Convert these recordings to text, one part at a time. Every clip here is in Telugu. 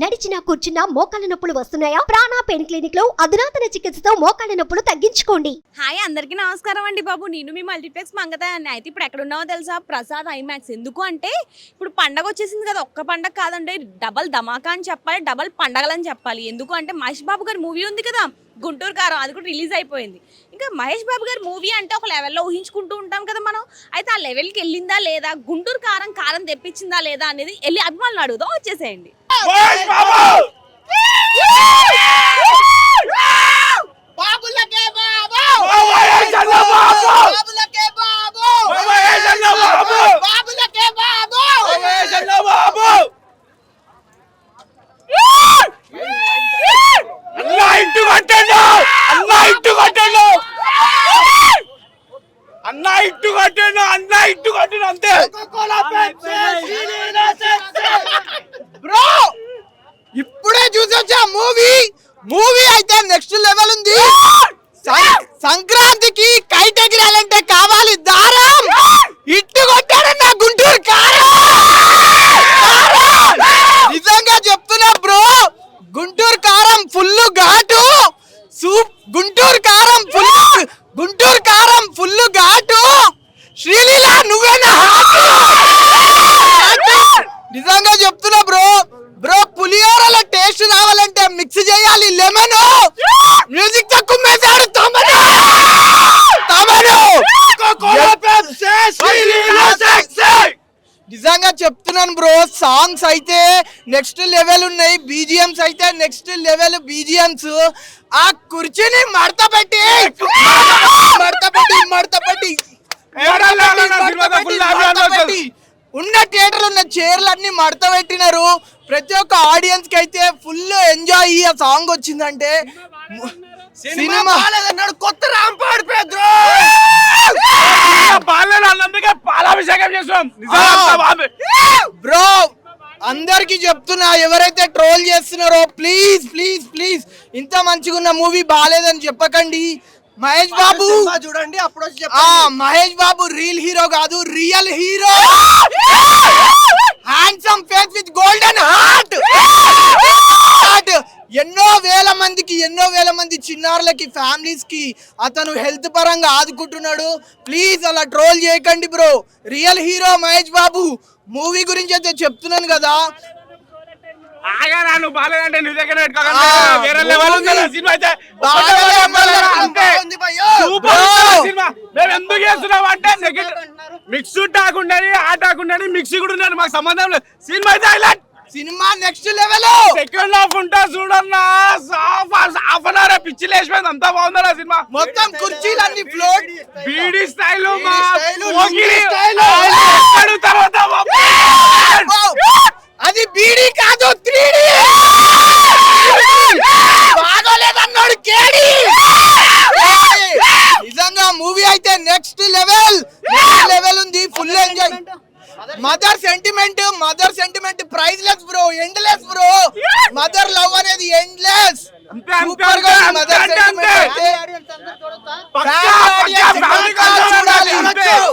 నడిచినా కూర్చున్నా మోకాళ్ళ నొప్పులు వస్తున్నాయా? ప్రాణా పెయిన్ క్లినిక్లో అధునాతన చికిత్సతో మోకాళ్ళ నొప్పులు తగ్గించుకోండి. హాయ్ అందరికీ నమస్కారం అండి బాబు. నేను మీ మల్టీప్లెక్స్ మంగతాన్ని అయితే ఇప్పుడు ఎక్కడ ఉన్నావో తెలుసా? ప్రసాద్ ఐమాక్స్. ఎందుకు అంటే ఇప్పుడు పండగ వచ్చేసింది కదా ఒక్క పండగ కాదండి డబల్ ధమాకా అని చెప్పాలి డబల్ పండగలని చెప్పాలి. ఎందుకు అంటే మహేష్ బాబు గారి మూవీ ఉంది కదా. గుంటూరు కారం అది కూడా రిలీజ్ అయిపోయింది. ఇంకా మహేష్ బాబు గారి మూవీ అంటే ఒక లెవెల్లో ఊహించుకుంటూ ఉంటాం కదా మనం. అయితే ఆ లెవెల్కి వెళ్ళిందా లేదా గుంటూరు కారం కారం తెప్పించిందా లేదా అనేది వెళ్ళి అభిమానులు అడుగుదాం వచ్చేసేయండి. బాబు బాబులకే బాబు మహేష్ అన్న బాబు బాబులకే బాబు మహేష్ అన్న బాబు బాబులకే బాబు మహేష్ అన్న బాబు అన్న ఇంటి కొట్టండు అన్న ఇంటి కొట్టండు అన్న ఇంటి కొట్టండు అన్న ఇంటి కొట్టిన అంతే బ్రో ఇప్పుడే చూసొచ్చా మూవీ మూవీ అయితే నెక్స్ట్ లెవెల్ ఉంది సం- సంక్రాంతికి కైట్ ఎగిరాలంటే కావాలి దారం ఇట్టు కొట్టాడు నా గుంటూరు కారం కారం! నిజంగా చెప్తున్నా బ్రో గుంటూరు కారం ఫుల్ ఘాటు సూప్ గుంటూరు కారం ఫుల్ గుంటూరు కారం ఫుల్ ఘాటు శ్రీలీల నువ్వేనా హాటు? హాటు! నిజంగా చెప్తున్నా బ్రో బ్రో పులిహోరలో టేస్ట్ రావాలంటే మిక్స్ చేయాలి లెమన్ మ్యూజిక్తో కుమ్మేశాడు తమను తమను నిజంగా చెప్తున్నాను బ్రో సాంగ్స్ అయితే నెక్స్ట్ లెవెల్ ఉన్నాయి బీజిఎంస్ అయితే నెక్స్ట్ లెవెల్ బీజిఎంస్ ఆ కుర్చీని మడత పెట్టి మడత పెట్టి మడత పెట్టి ఉన్న థియేటర్ ఉన్న చైర్లు అన్ని మడత పెట్టినారు. ప్రతి ఒక్క ఆడియన్స్కి అయితే ఫుల్ ఎంజాయ్ ఆ సాంగ్ వచ్చిందంటే సినిమా కొత్త రాంపాడు పెద్రో బాలేదు అన్నందుకే పాలాభిషేకం చేస్తున్నాం నిజంగా బాబు బ్రో అందరికి చెప్తున్నా ఎవరైతే ట్రోల్ చేస్తున్నారో ప్లీజ్ ప్లీజ్ ప్లీజ్ ఇంత మంచిగా ఉన్న మూవీ బాగాలేదని చెప్పకండి. మహేష్ బాబు! చూడండి అప్పుడు మహేష్ బాబు రియల్ హీరో కాదు real hero! Handsome face with golden heart ఎన్నో వేల మందికి ఎన్నో వేల మంది చిన్నారులకి ఫ్యామిలీస్కి అతను హెల్త్ పరంగా ఆదుకుంటున్నాడు. ప్లీజ్ అలా ట్రోల్ చేయకండి bro. Real hero Mahesh Babu movie గురించి అయితే చెప్తున్నాను కదా. దగ్గర పెట్టుకోకండి. ఆ, నెగటివ్ మిక్స్ టాకుండని ఆ టాకుండని మిక్స్ కూడా ఉన్నది మాకు సంబంధం లేదు. సినిమా అయితే highlight. Cinema next level second half ఉంటా చూడన్నా. హాఫ్ హాఫ్ అన్ అవర్ పిచ్చి లేచిపోయింది. అంతా బాగుందా సినిమా. మొత్తం కుర్చీలన్నీ ఫ్లోట్ బీడీ స్టైల్ అది బీడీ కాదు త్రీ బాగోలేదన్నాడు కేడి! నిజంగా మూవీ అయితే నెక్స్ట్ లెవెల్ నెక్స్ట్ లెవెల్ ఉంది. Full enjoy mother sentiment mother sentiment prize less bro endless bro mother love అనేది ఎండ్లెస్ అంతే, అంతే, సూపర్గా మదర్ సెంటిమెంట్ కోసం.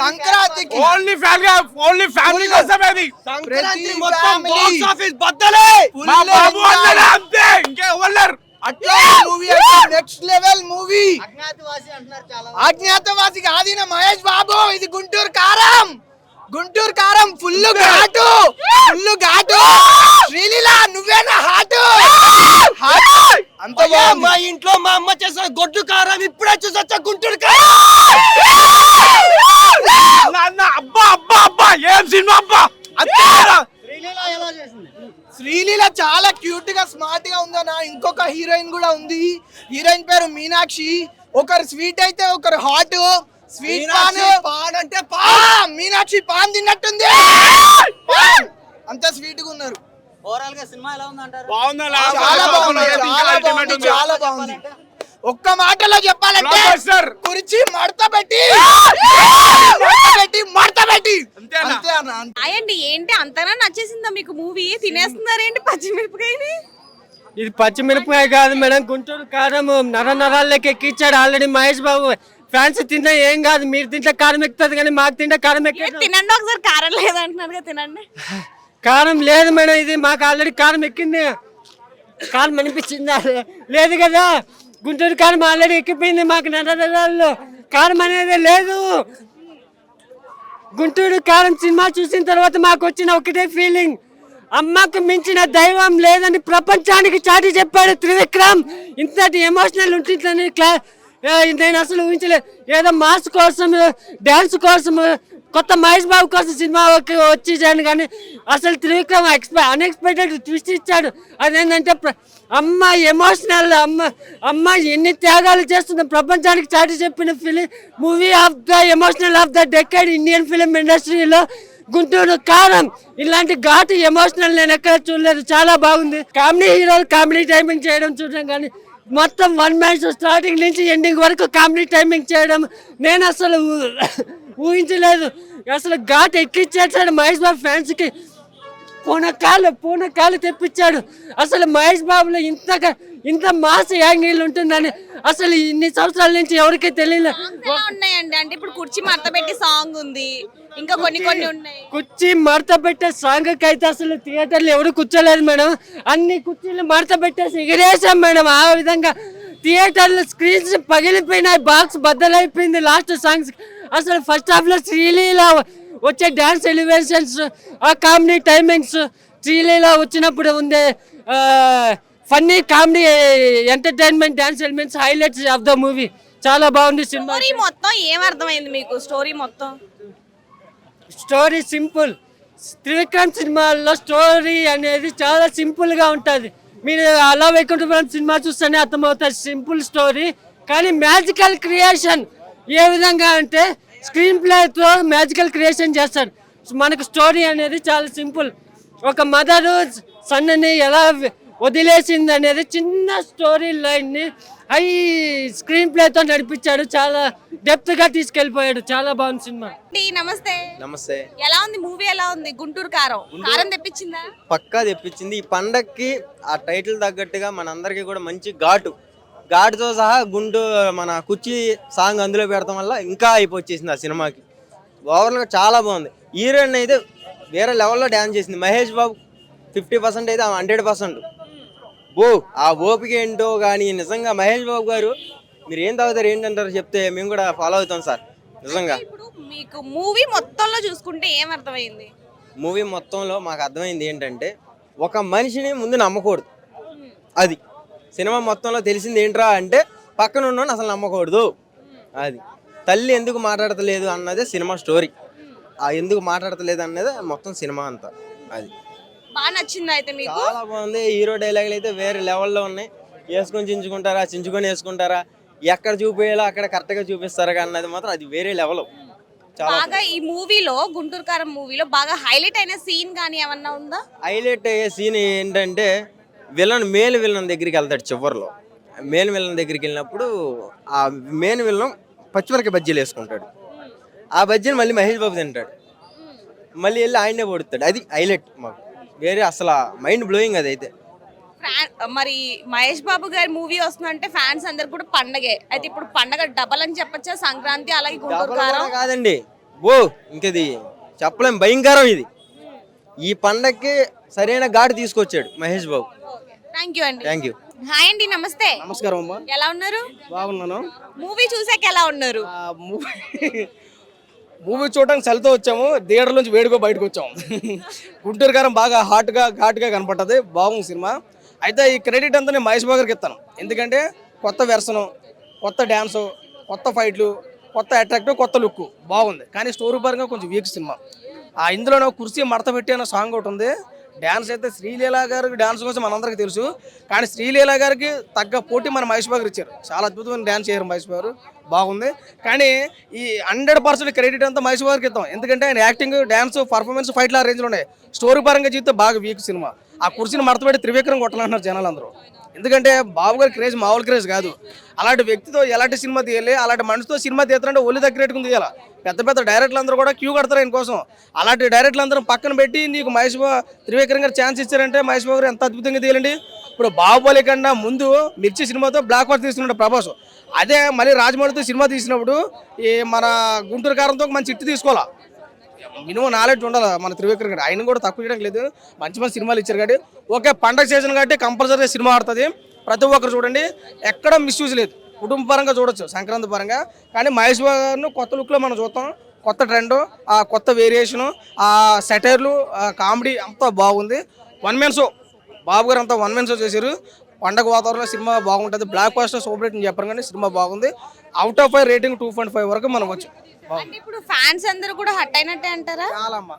సంక్రాంతికి. Only family only family. కోసమే అది. ప్రతి మొత్తం బాక్స్ ఆఫీస్ బద్దలే. మా బాబు. అన్నడే అంతే. అట్లా movie next level movie Agnyaathavaasi కాదిన Mahesh Babu ఇది గుంటూరు కారం. గుంటూరు కారం ఫుల్ ఘాటు. ఫుల్ ఘాటు. శ్రీలీల నువ్వేనా హాటు? అంత. మా ఇంట్లో మా అమ్మ చేసిన గొడ్డు కారం ఇప్పుడే చూసొచ్చా గుంటూరు కారం. అన్న అబ్బా అబ్బా అబ్బా ఏం సినిమా అబ్బా? శ్రీలీల చాలా క్యూట్గా స్మార్ట్గా ఉందన్న. ఇంకొక హీరోయిన్ కూడా ఉంది. హీరోయిన్ పేరు మీనాక్షి. ఒకరు స్వీట్ అయితే ఒకరు హాట్. స్వీట్ పాన్ మీనాక్షి పాన్. అంటే పాన్. మీనాక్షి పాన్ తిన్నట్టుంది. అంత స్వీట్గా ఉన్నారు. ఓవరాల్గా సినిమా ఎలా ఉందంటారు? బాగుందా చాలా బాగుంది చాలా బాగుంది చాలా బాగుంది. ఒక్క మాటలో చెప్పాలంటే. కుర్చీ మడత పెట్టి మడత పెట్టి మడత అంతే. అయ్యండి ఏంటి అంతనా నచ్చేసిందా మీకు మూవీ? తినేస్తున్నారేంటి పచ్చిమిరపకాయని? ఇది పచ్చిమిరపకాయ కాదు మేడం గుంటూరు కారం నర నరాల్లోకి ఎక్కిచ్చాడు ఆల్రెడీ మహేష్ బాబు. ఫ్యాన్స్ తింటే ఏం కాదు మీరు తింటే కారం ఎక్కుతుంది కానీ మాకు తింటే కారం ఏ, ఎక్కదు తినండి ఒకసారి కారం లేదంటున్నారు కదా తినండి. కారం లేదు మేడం ఇది మాకు ఆల్రెడీ కారం ఎక్కింది. కారం అనిపించిందా? లేదు కదా గుంటూరు కారం ఆల్రెడీ ఎక్కిపోయింది మాకు నరనరాల్లో కారం అనేది లేదు. గుంటూరు కారం సినిమా చూసిన తర్వాత మాకు వచ్చిన ఒకటే ఫీలింగ్ అమ్మకు మించిన దైవం లేదని ప్రపంచానికి చాటి చెప్పాడు త్రివిక్రమ్. ఇంతటి ఎమోషనల్ ఉంటుందని క్లా నేను అసలు ఊహించలేదు ఏదో మాస్ కోసం డ్యాన్స్ కోసం కొత్త మహేష్ బాబు కోసం సినిమా వచ్చేసాను కానీ అసలు త్రివిక్రమ్ ఎక్స్పె అన్ఎక్స్పెక్టెడ్ ట్విస్ట్ ఇచ్చాడు. అదేంటంటే అమ్మ ఎమోషనల్ అమ్మ అమ్మ ఎన్ని త్యాగాలు చేస్తున్న ప్రపంచానికి చాటి చెప్పిన film movie of the emotional of the decade Indian film ఇండస్ట్రీలో గుంటూరు కారం. ఇలాంటి ఘాటు ఎమోషనల్ నేను ఎక్కడ చూడలేదు. చాలా బాగుంది. కామెడీ హీరోలు కామెడీ టైమింగ్ చేయడం చూడడం కానీ మొత్తం వన్ మ్యాచ్ స్టార్టింగ్ నుంచి ఎండింగ్ వరకు కామెడీ టైమింగ్ చేయడం. నేను అసలు ఊహించలేదు. అసలు ఘాట్ ఎక్కిచ్చేసాడు మహేష్ బాబు ఫ్యాన్స్కి పూనకాలు పూనకాలు తెప్పించాడు. అసలు మహేష్ బాబులో ఇంతగా ఇంత మాస్ యాంగిల్ ఉంటుందని అసలు ఇన్ని సంవత్సరాల నుంచి ఎవరికీ తెలియలేదు ఉన్నాయండి? అంటే ఇప్పుడు కుర్చీ మడత పెట్టి సాంగ్ ఉంది. ఇంకా కొన్ని కొన్ని ఉన్నాయి. కుర్చీ మడత పెట్టే సాంగ్ అయితే అసలు థియేటర్లో ఎవరు కూర్చోలేదు మేడం. అన్ని కుర్చీలు మడత పెట్టేసి ఎగిరేసాం మేడం. ఆ విధంగా థియేటర్లో స్క్రీన్స్ పగిలిపోయినాయి బాక్స్ బద్దలైపోయింది లాస్ట్ సాంగ్స్ అసలు ఫస్ట్ హాఫ్లో శ్రీలీల వచ్చే డాన్స్ ఎలివేషన్స్ ఆ కామెడీ టైమింగ్స్ శ్రీలీల వచ్చినప్పుడు ఉండే funny comedy entertainment dance elements highlights of the movie చాలా బాగుంది సినిమా. స్టోరీ మొత్తం ఏం అర్థమైంది మీకు? స్టోరీ మొత్తం. స్టోరీ సింపుల్ త్రివిక్రమ్ సినిమాల్లో స్టోరీ అనేది చాలా సింపుల్గా ఉంటుంది. మీరు అలా వైకుంఠపురం సినిమా చూస్తేనే అర్థమవుతుంది. సింపుల్ స్టోరీ కానీ మ్యాజికల్ క్రియేషన్ ఏ విధంగా అంటే స్క్రీన్ ప్లేతో మ్యాజికల్ క్రియేషన్ చేస్తాడు. మనకు స్టోరీ అనేది చాలా సింపుల్ ఒక మదరు సన్నని ఎలా వదిలేసింది అనేది చిన్న స్టోరీ లైన్ని హై స్క్రీన్ ప్లేతో నడిపించాడు. చాలా డెప్త్గా తీసుకెళ్ళిపోయాడు. చాలా బాగుంది సినిమా. నమస్తే. నమస్తే. ఎలా ఉంది? మూవీ ఎలా ఉంది? గుంటూరు కారం. కారం తెప్పించిందా? పక్కా తెప్పించింది. ఈ పండక్కి ఆ టైటిల్ తగ్గట్టుగా మనందరికీ కూడా మంచి ఘాటు. ఘాటుతో సహా గుంటూ మన కుర్చీ సాంగ్ అందులో పెడతాం వల్ల ఇంకా అయిపోచ్చేసింది ఆ సినిమాకి. ఓవరాల్గా చాలా బాగుంది. హీరోయిన్ అయితే వేరే లెవెల్లో డ్యాన్స్ చేసింది. మహేష్ బాబు ఫిఫ్టీ పర్సెంట్ అయితే హండ్రెడ్ పర్సెంట్ ఓ ఆ ఓపిక ఏంటో కానీ నిజంగా మహేష్ బాబు గారు మీరు ఏం తాగుతారు ఏంటంటారు చెప్తే మేము కూడా ఫాలో అవుతాం సార్. నిజంగా. ఇప్పుడు మీకు మూవీ మొత్తంలో చూసుకుంటే ఏం అర్థమైంది? మూవీ మొత్తంలో మాకు అర్థమైంది ఏంటంటే ఒక మనిషిని ముందు నమ్మకూడదు. అది. సినిమా మొత్తంలో తెలిసింది ఏంట్రా అంటే పక్కన ఉన్నోడిని అసలు నమ్మకూడదు. అది. తల్లి ఎందుకు మాట్లాడతలేదు అన్నదే సినిమా స్టోరీ. ఆ ఎందుకు మాట్లాడతలేదు అన్నదే మొత్తం సినిమా అంతా. అది. బాగా నచ్చింది అయితే మీకు? చాలా బాగుంది. హీరో డైలాగులు అయితే వేరే లెవెల్లో ఉన్నాయి. వేసుకొని చించుకుంటారా చించుకొని వేసుకుంటారా? ఎక్కడ చూపేయాలో అక్కడ కరెక్ట్గా చూపిస్తారా అన్నది మాత్రం అది వేరే లెవెల్. బాగా ఈ మూవీలో గుంటూరు కారం మూవీలో బాగా హైలైట్ అయిన సీన్ కానీ ఏమన్నా ఉందా? హైలైట్ అయ్యే సీన్ ఏంటంటే విలన్ మేల్ విలన్ దగ్గరికి వెళ్తాడు చివరిలో. మేల్ విలన్ దగ్గరికి వెళ్ళినప్పుడు ఆ మెయిన్ విలన్ పచ్చిమిరకాయ బజ్జీలు వేసుకుంటాడు. ఆ బజ్జీని మళ్ళీ మహేష్ బాబు తింటాడు. మళ్ళీ వెళ్ళి ఆయనే పొడుతాడు. అది హైలైట్ మాకు. వేరే అసలు మైండ్ బ్లోయింగ్ అది అయితే ఫ్రా- మరి మహేష్ బాబు గారి మూవీ వస్తుందంటే ఫ్యాన్స్ అందరు కూడా పండగే. అయితే ఇప్పుడు పండగ డబల్ అని చెప్పొచ్చా? సంక్రాంతి అలాగే గుంటూరు కారం? కాదండి. ఓ ఇంకది చెప్పలేం భయంకరం ఇది. ఈ పండక్కి సరైన ఘాటు తీసుకొచ్చాడు మహేష్ బాబు. థ్యాంక్ యూ అండి. థ్యాంక్ యూ హాయ్ అండి నమస్తే. నమస్కారం అమ్మా. ఎలా ఉన్నారు? బాగున్నాను. మూవీ చూసాక ఎలా ఉన్నారు? మూవీ మూవీ చూడడానికి చలితో వచ్చాము. థియేటర్ నుంచి వేడిగా బయటకు వచ్చాము గుంటూరు గారం బాగా హాట్గా ఘాట్గా కనపడ్డది బాగుంది సినిమా. అయితే ఈ క్రెడిట్ అంతా నేను మహేష్ బాబు గారికి ఇస్తాను. ఎందుకంటే కొత్త వెర్సను కొత్త డ్యాన్సు కొత్త ఫైట్లు కొత్త అట్రాక్టివ్ కొత్త లుక్ బాగుంది. కానీ స్టోరీ పరంగా కొంచెం వీక్ సినిమా. ఆ ఇందులో కుర్చీ మడత పెట్టి అన్న సాంగ్ ఒకటి ఉంది. డ్యాన్స్ అయితే శ్రీలీల గారికి డ్యాన్స్ కోసం మనందరికీ తెలుసు. కానీ శ్రీలీల గారికి తగ్గ పోటీ మన మహేష్ బాబు ఇచ్చారు. చాలా అద్భుతమైన డ్యాన్స్ చేయరు మహేష్ బాబు బాగుంది. కానీ ఈ హండ్రెడ్ పర్సెంట్ క్రెడిట్ అంతా మహేష్ బాబు ఇద్దాం. ఎందుకంటే ఆయన యాక్టింగ్ డ్యాన్స్ పర్ఫార్మెన్స్ ఫైట్ల రేంజ్లో ఉన్నాయి. స్టోరీ పరంగా చూస్తే బాగా వీక్ సినిమా. ఆ కుర్చీని మడతపెట్టి త్రివిక్రమ్ కొట్టాలంటున్నారు జనాలు అందరూ ఎందుకంటే బాబు గారి క్రేజ్ మామూలు క్రేజ్ కాదు. అలాంటి వ్యక్తితో ఎలాంటి సినిమా తీయాలి అలాంటి మనిషితో సినిమా తీయాలంటే ఒళ్ళు దగ్గరెట్టుకుని తీయాలి? పెద్ద పెద్ద డైరెక్టర్లు అందరూ కూడా క్యూ కడతారు ఆయన కోసం. అలాంటి డైరెక్టర్లు అందరూ పక్కన పెట్టి నీకు మహేష్ త్రివిక్రమ్ గారు ఛాన్స్ ఇచ్చారంటే మహేష్ బాబు గారు ఎంత అద్భుతంగా తీయాలండి? ఇప్పుడు బాహుబలి కన్నా ముందు మిర్చి సినిమాతో బ్లాక్ బస్టర్ తీసుకున్నాడు ప్రభాస్. అదే మళ్ళీ రాజమౌళితో సినిమా తీసినప్పుడు ఈ మన గుంటూరు కారంతో ఒక మంచి చిట్టు తీసుకోవాలా? మినిమం నాలెడ్జ్ ఉండాలి మన త్రివిక్రమ్ గారు? ఆయన కూడా తక్కువ చేయడం లేదు. మంచి మంచి సినిమాలు ఇచ్చారు కాబట్టి. ఓకే పండగ సీజన్ కాబట్టి కంపల్సరీ సినిమా ఆడుతుంది. ప్రతి ఒక్కరు చూడండి. ఎక్కడ మిస్యూజ్ లేదు. కుటుంబ పరంగా చూడొచ్చు సంక్రాంతి పరంగా. కానీ మహేష్ బాబు కొత్త లుక్లో మనం చూస్తాం. కొత్త ట్రెండ్ ఆ కొత్త వేరియేషను ఆ సెటైర్లు కామెడీ అంతా బాగుంది. వన్ మెన్ షో బాబు గారు అంతా వన్ మెన్ షో చేశారు. పండగ వాతావరణంలో సినిమా బాగుంటుంది. బ్లాక్ బాస్టర్ సూపర్ హిట్ అని చెప్పారు కానీ సినిమా బాగుంది. Out of five rating two point five వరకు మనం వచ్చు. అంటే ఇప్పుడు ఫ్యాన్స్ అందరూ కూడా హట్ అయినట్టే అంటారా? చాలా అమ్మా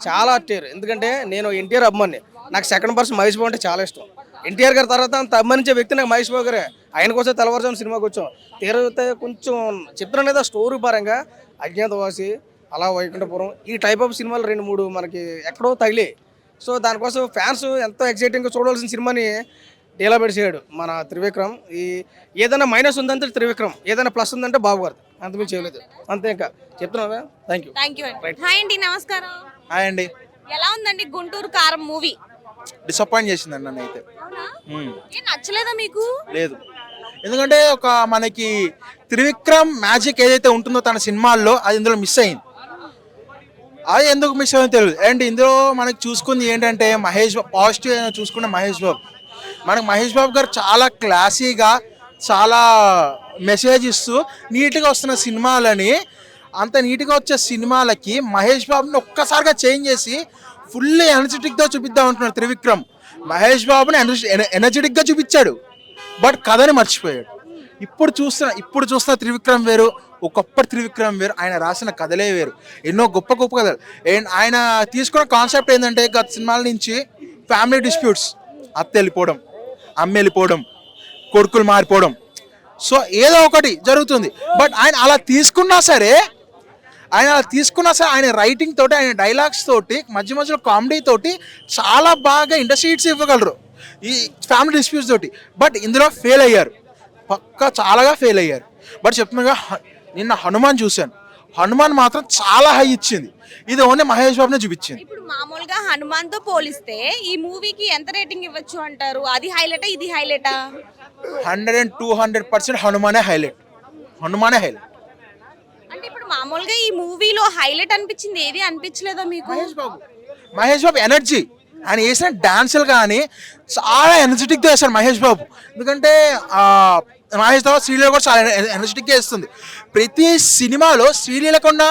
చాలా అట్టారు ఎందుకంటే నేను ఎన్టీఆర్ అభిమాని. నాకు సెకండ్ పర్సన్ మహేష్ బాబు అంటే చాలా ఇష్టం. ఎన్టీఆర్ గారి తర్వాత అంత అభిమానించే వ్యక్తి నాకు మహేష్ బాబు గారే. ఆయన కోసం తెల్లవారుజాము సినిమాకి వచ్చాం. తీరైతే కొంచెం చిత్రం లేదా స్టోరీ పరంగా. అజ్ఞాతవాసి అలా వైకుంఠపురం. ఈ టైప్ ఆఫ్ సినిమాలు రెండు మూడు మనకి ఎక్కడో తగిలే సో దానికోసం ఫ్యాన్స్ ఎంతో ఎక్సైటింగ్గా చూడవలసిన సినిమాని డీలా పెడిచాడు మన త్రివిక్రమ్ ఈ ఏదైనా మైనస్ ఉందంటే త్రివిక్రమ్ ఏదైనా ప్లస్ ఉందంటే బాబు గారు అంతమీ చేయలేదు. అంతే ఇంకా. చెప్తున్నావా? థ్యాంక్ యూ థ్యాంక్ యూ అండి హాయ్ అండి నమస్కారం. హాయ్ అండి ఎలా ఉందండి గుంటూరు కారం మూవీ? డిసప్పాయింట్ చేసిందండి నన్ను అయితే. ఏం నచ్చలేదా మీకు? లేదు. ఎందుకంటే ఒక మనకి త్రివిక్రమ్ మ్యాజిక్ ఏదైతే ఉంటుందో తన సినిమాల్లో అది ఇందులో మిస్ అయింది. అది ఎందుకు మిస్ అయిందో తెలియదు. అండ్ ఇందులో మనకి చూసుకుంది ఏంటంటే మహేష్ బాబు పాజిటివ్ చూసుకున్న మహేష్ బాబు. మనకు మహేష్ బాబు గారు చాలా క్లాసీగా చాలా మెసేజ్ ఇస్తూ నీట్గా వస్తున్న సినిమాలని అంత నీట్గా వచ్చే సినిమాలకి మహేష్ బాబుని ఒక్కసారిగా చేంజ్ చేసి ఫుల్ ఎనర్జెటిక్గా చూపిద్దాం అంటున్నాడు త్రివిక్రమ్. మహేష్ బాబుని ఎనర్జెటిక్గా చూపించాడు. బట్ కథని మర్చిపోయాడు. ఇప్పుడు చూస్తున్న ఇప్పుడు చూస్తున్న త్రివిక్రమ్ వేరు ఒకప్పటి త్రివిక్రమ్ వేరు ఆయన రాసిన కథలే వేరు. ఎన్నో గొప్ప గొప్ప కథలు. అండ్ ఆయన తీసుకున్న కాన్సెప్ట్ ఏంటంటే గత సినిమాల నుంచి ఫ్యామిలీ డిస్ప్యూట్స్ అత్త వెళ్ళిపోవడం. అమ్మెళ్ళిపోవడం కొడుకులు మారిపోవడం. సో ఏదో ఒకటి జరుగుతుంది. బట్ ఆయన అలా తీసుకున్నా సరే ఆయన అలా తీసుకున్నా సరే ఆయన రైటింగ్ తోటి ఆయన డైలాగ్స్ తోటి మధ్య మధ్యలో కామెడీ తోటి చాలా బాగా ఇండస్ట్రీట్స్ ఇవ్వగలరు. ఈ ఫ్యామిలీ డిస్ప్యూట్స్ తోటి. బట్ ఇందులో ఫెయిల్ అయ్యారు. పక్కా చాలాగా ఫెయిల్ అయ్యారు. బట్ చెప్తున్నాగా నిన్న హనుమాన్ చూశాను. హనుమాన్ మాత్రం చాలా హై ఇచ్చింది. ఇది ఓన్లీ మహేష్ బాబునే చూపించింది. ఇప్పుడు మామూలుగా హనుమాన్తో పోలిస్తే ఈ మూవీకి ఎంత రేటింగ్ ఇవ్వచ్చు అంటారు? అది హైలైటా ఇది హైలైటా? Hundred and two hundred percent హనుమానే highlight. హనుమానే హైలైట్. అంటే ఇప్పుడు మామూలుగా ఈ మూవీలో హైలైట్ అనిపించింది ఏది అనిపించలేదా మీకు? మహేష్ బాబు. మహేష్ బాబు ఎనర్జీ. ఆయన వేసిన డాన్సులు కానీ చాలా ఎనర్జెటిక్గా వేస్తాడు మహేష్ బాబు. ఎందుకంటే మహేష్ బాబు శ్రీలీల కూడా చాలా ఎనర్జెటిక్గా వేస్తుంది ప్రతి సినిమాలో శ్రీలీలకున్న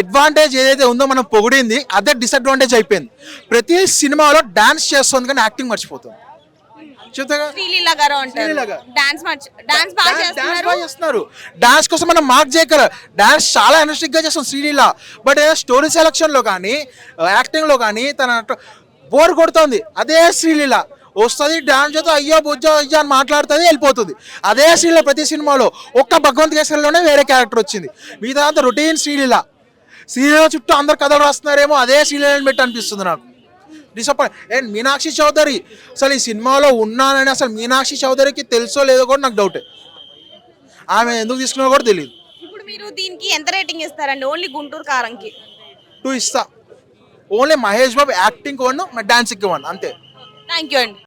అడ్వాంటేజ్ ఏదైతే ఉందో మనం పొగిడింది అదే డిసడ్వాంటేజ్ అయిపోయింది. ప్రతి సినిమాలో డాన్స్ చేస్తుంది కానీ యాక్టింగ్ మర్చిపోతుంది. డాన్స్ కోసం మనం మార్క్ చేయగల డాన్స్ చాలా ఎనర్జెటిక్గా చేస్తాం శ్రీలీల. బట్ స్టోరీ సెలక్షన్లో కానీ యాక్టింగ్లో కానీ తన బోర్ కొడుతుంది. అదే శ్రీలీల. వస్తుంది డాన్స్ చేస్తే అయ్యో బుజ్జో అయ్యో అని మాట్లాడుతుంది వెళ్ళిపోతుంది. అదే శ్రీలీల ప్రతి సినిమాలో ఒక్క భగవంత్ కేసరిలోనే వేరే క్యారెక్టర్ వచ్చింది. మిగతా అంతా రొటీన్ శ్రీలీల శ్రీలీల చుట్టూ అందరు కథలు రాస్తున్నారేమో అదే శ్రీలీలని పెట్టి అనిపిస్తుంది నాకు. డిసప్పాయింట్ అండ్ మీనాక్షి చౌదరి అసలు ఈ సినిమాలో ఉన్నానని అసలు మీనాక్షి చౌదరికి తెలుసో లేదో కూడా నాకు డౌటే ఆమె ఎందుకు తీసుకున్నారో కూడా తెలియదు ఇప్పుడు మీరు దీనికి ఎంత రేటింగ్ ఇస్తారండి? ఓన్లీ గుంటూరు కారంకి. టూ ఇస్తా. Only Mahesh Babu acting one డాన్సింగ్కి one అంతే. థ్యాంక్ యూ అండి.